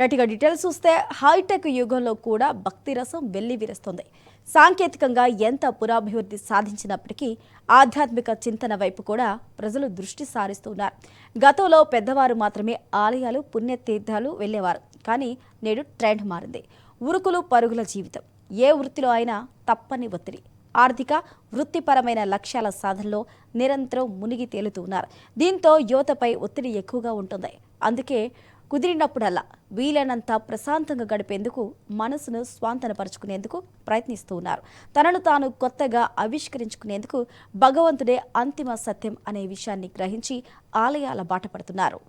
రైట్గా details చూస్తే hitech యుగంలో కూడా భక్తి రసం వెల్లి విరుస్తుంది. సాంకేతికంగా ఎంత పురాభివృద్ధి సాధించినప్పటికీ ఆధ్యాత్మిక చింతన వైపు కూడా ప్రజలు దృష్టి సారిస్తున్నారు. గతంలో పెద్దవారు మాత్రమే ఆలయాలు పుణ్యతీర్థాలు వెళ్ళేవారు కానీ నేడు ట్రెండ్ మారింది. ఉరుకులు పరుగుల జీవితం. ఏ వృత్తిలో అయినా తప్పని ఒత్తిడి. ఆర్థిక వృత్తిపరమైన లక్ష్యాల సాధనలో నిరంతరం మునిగి తేలుతున్నారు. దీంతో యువతపై ఒత్తిడి ఎక్కువగా ఉంటుంది. అందుకే కుదిరినప్పుడల్లా వీలైనంత ప్రశాంతంగా గడిపేందుకు మనసును స్వాంతనపరుచుకునేందుకు ప్రయత్నిస్తూ ఉన్నారు. తనను తాను కొత్తగా ఆవిష్కరించుకునేందుకు భగవంతుడే అంతిమ సత్యం అనే విషయాన్ని గ్రహించి ఆలయాల బాట పడుతున్నారు.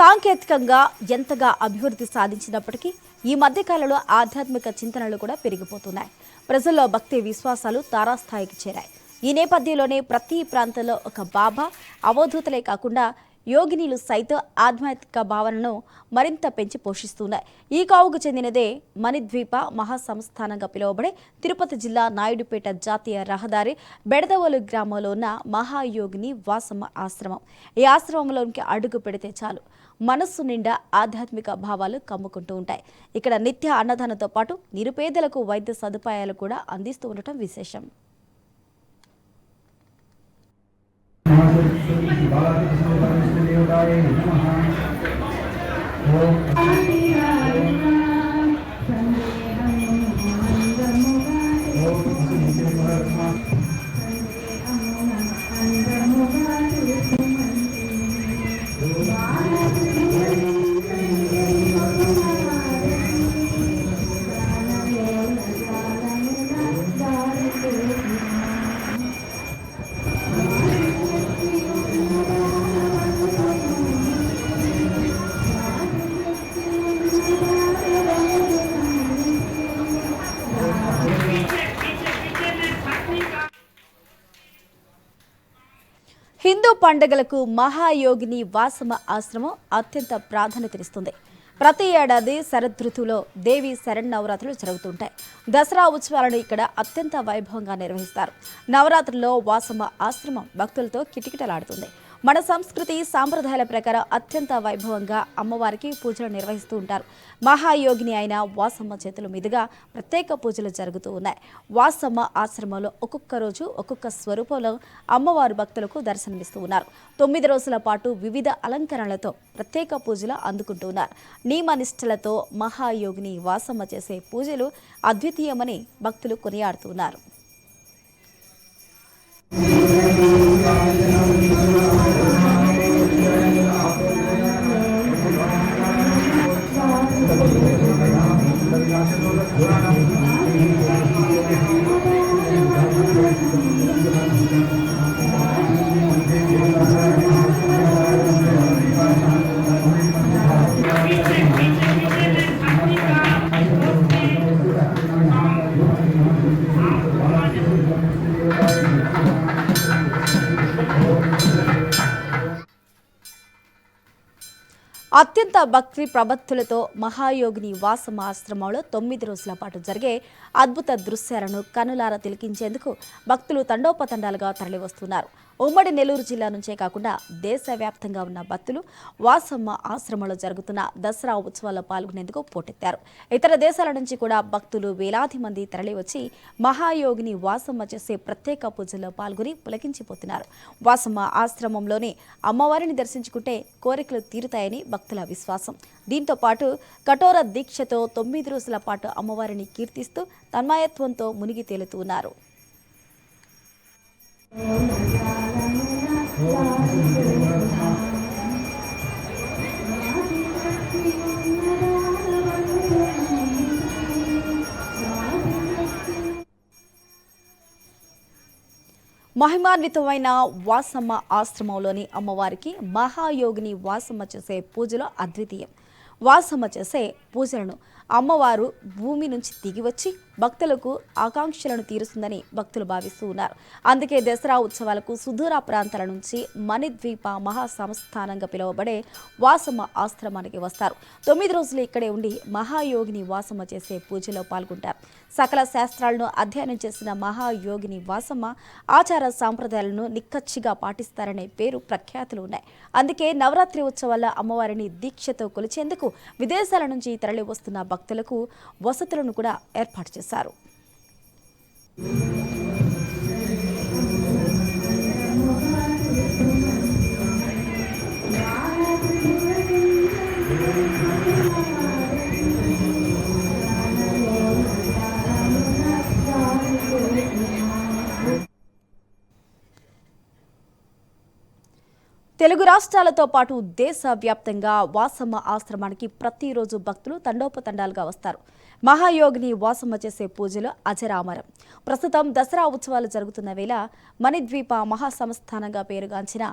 సాంకేతికంగా ఎంతగా అభివృద్ధి సాధించినప్పటికీ ఈ మధ్యకాలంలో ఆధ్యాత్మిక చింతనలు కూడా పెరిగిపోతున్నాయి. ప్రజల్లో భక్తి విశ్వాసాలు తారాస్థాయికి చేరాయి. ఈ నేపథ్యంలోనే ప్రతి ప్రాంతంలో ఒక బాబా అవధూతలే కాకుండా యోగినీలు సైతం ఆధ్యాత్మిక భావనను మరింత పెంచి పోషిస్తున్నాయి. ఈ కావుకు చెందినదే మణిద్వీప మహాసంస్థానంగా పిలువబడే తిరుపతి జిల్లా నాయుడుపేట జాతీయ రహదారి బెడదవోలు గ్రామంలో ఉన్న మహాయోగిని వాసమ్మ ఆశ్రమం. ఈ ఆశ్రమంలోనికి అడుగు పెడితే చాలు. మనస్సు నిండా ఆధ్యాత్మిక భావాలు కమ్ముకుంటూ ఉంటాయి. ఇక్కడ నిత్య అన్నదానంతో పాటు నిరుపేదలకు వైద్య సదుపాయాలు కూడా అందిస్తూ ఉండటం విశేషం. ఓం పండుగలకు మహాయోగిని వాసమ ఆశ్రమం అత్యంత ప్రాధాన్యతనిస్తుంది ప్రతి ఏడాది శరదృతువులో దేవి శరణ్ జరుగుతుంటాయి. దసరా ఉత్సవాలను ఇక్కడ అత్యంత వైభవంగా నిర్వహిస్తారు. నవరాత్రుల్లో వాసమ ఆశ్రమం భక్తులతో కిటకిటలాడుతుంది. మన సంస్కృతి సాంప్రదాయాల ప్రకారం అత్యంత వైభవంగా అమ్మవారికి పూజలు నిర్వహిస్తూ ఉంటారు. మహాయోగిని అయిన వాసమ్మ చేతుల మీదుగా ప్రత్యేక పూజలు జరుగుతూ ఉన్నాయి. వాసమ్మ ఆశ్రమంలో ఒక్కొక్క రోజు ఒక్కొక్క స్వరూపంలో అమ్మవారు భక్తులకు దర్శనమిస్తూ ఉన్నారు. తొమ్మిది రోజుల పాటు వివిధ అలంకరణలతో ప్రత్యేక పూజలు అందుకుంటూ ఉన్నారు. నియమనిష్టలతో మహాయోగిని వాసమ్మ చేసే పూజలు అద్వితీయమని భక్తులు కొనియాడుతున్నారు అత్యంత భక్తి ప్రబత్తులతో మహాయోగిని వాసమ ఆశ్రమంలో తొమ్మిది రోజుల పాటు జరిగే అద్భుత దృశ్యాలను కనులారా తిలకించేందుకు భక్తులు తండోపతండాలుగా తరలివస్తున్నారు. ఉమ్మడి నెల్లూరు జిల్లా నుంచే కాకుండా దేశవ్యాప్తంగా ఉన్న భక్తులు వాసమ్మ ఆశ్రమంలో జరుగుతున్న దసరా ఉత్సవాల్లో పాల్గొనేందుకు పోటెత్తారు. ఇతర దేశాల నుంచి కూడా భక్తులు వేలాది మంది తరలివచ్చి మహాయోగిని వాసమ్మ చేసే ప్రత్యేక పూజల్లో పాల్గొని పులకించిపోతున్నారు. వాసమ్మ ఆశ్రమంలోని అమ్మవారిని దర్శించుకుంటే కోరికలు తీరుతాయని భక్తుల విశ్వాసం. దీంతో పాటు కఠోర దీక్షతో తొమ్మిది రోజుల పాటు అమ్మవారిని కీర్తిస్తూ తన్మాయత్వంతో మునిగి తేలుతున్నారు మహిమాన్వితమైన వాసమ్మ ఆశ్రమంలోని అమ్మవారికి మహాయోగిని వాసమ్మ చేసే పూజలో అద్వితీయం. వాసమ్మ చేసే పూజలను అమ్మవారు భూమి నుంచి దిగి వచ్చి భక్తులకు ఆకాంక్షలను తీరుస్తుందని భక్తులు భావిస్తూ ఉన్నారు. అందుకే దసరా ఉత్సవాలకు సుదూర ప్రాంతాల నుంచి మణిద్వీప మహా సంస్థానంగా పిలువబడే వాసమ్మ ఆశ్రమానికి వస్తారు. తొమ్మిది రోజులు ఇక్కడే ఉండి మహాయోగిని వాసమ్మ చేసే పూజలో పాల్గొంటారు. సకల శాస్త్రాలను అధ్యయనం చేసిన మహాయోగిని వాసమ్మ ఆచార సాంప్రదాయాలను నిక్కచ్చిగా పాటిస్తారనే పేరు ప్రఖ్యాతులు ఉన్నాయి. అందుకే నవరాత్రి ఉత్సవాల అమ్మవారిని దీక్షతో కొలిచేందుకు విదేశాల నుంచి తరలి వస్తున్న భక్తులకు వసతులను కూడా ఏర్పాటు చేశారు. తెలుగు రాష్ట్రాలతో పాటు దేశవ్యాప్తంగా వాసమ్మ ఆశ్రమానికి ప్రతిరోజు భక్తులు తండోపతండాలుగా వస్తారు. మహాయోగిని వాసమ్మ చేసే పూజలు అజరామరం. ప్రస్తుతం దసరా ఉత్సవాలు జరుగుతున్న వేళ మణిద్వీప మహాసంస్థానంగా పేరుగాంచిన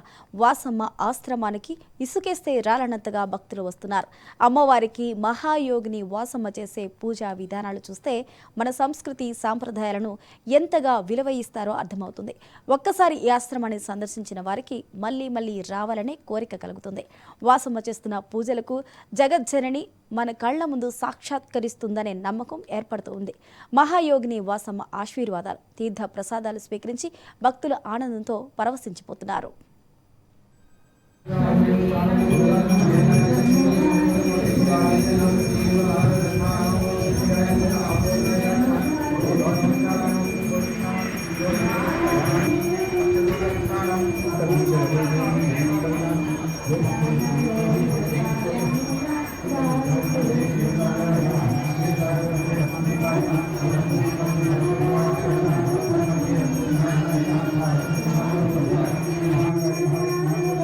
వాసమ్మ ఆశ్రమానికి ఇసుకేస్తే రాలనంతగా భక్తులు వస్తున్నారు. అమ్మవారికి మహాయోగిని వాసమ్మ చేసే పూజా విధానాలు చూస్తే మన సంస్కృతి సాంప్రదాయాలను ఎంతగా విలువ ఇస్తారో అర్థమవుతుంది. ఒక్కసారి ఈ ఆశ్రమాన్ని సందర్శించిన వారికి మళ్ళీ మళ్ళీ రావాలనే కోరిక కలుగుతుంది. వాసమ్మ చేస్తున్న పూజలకు జగజ్జనని మన కళ్ళ ముందు సాక్షాత్కరిస్తుందనే నమ్మకం ఏర్పడుతూ ఉంది మహాయోగిని వాసమ్మ ఆశీర్వాదాలు తీర్థ ప్రసాదాలు స్వీకరించి భక్తులు ఆనందంతో పరవశించిపోతున్నారు.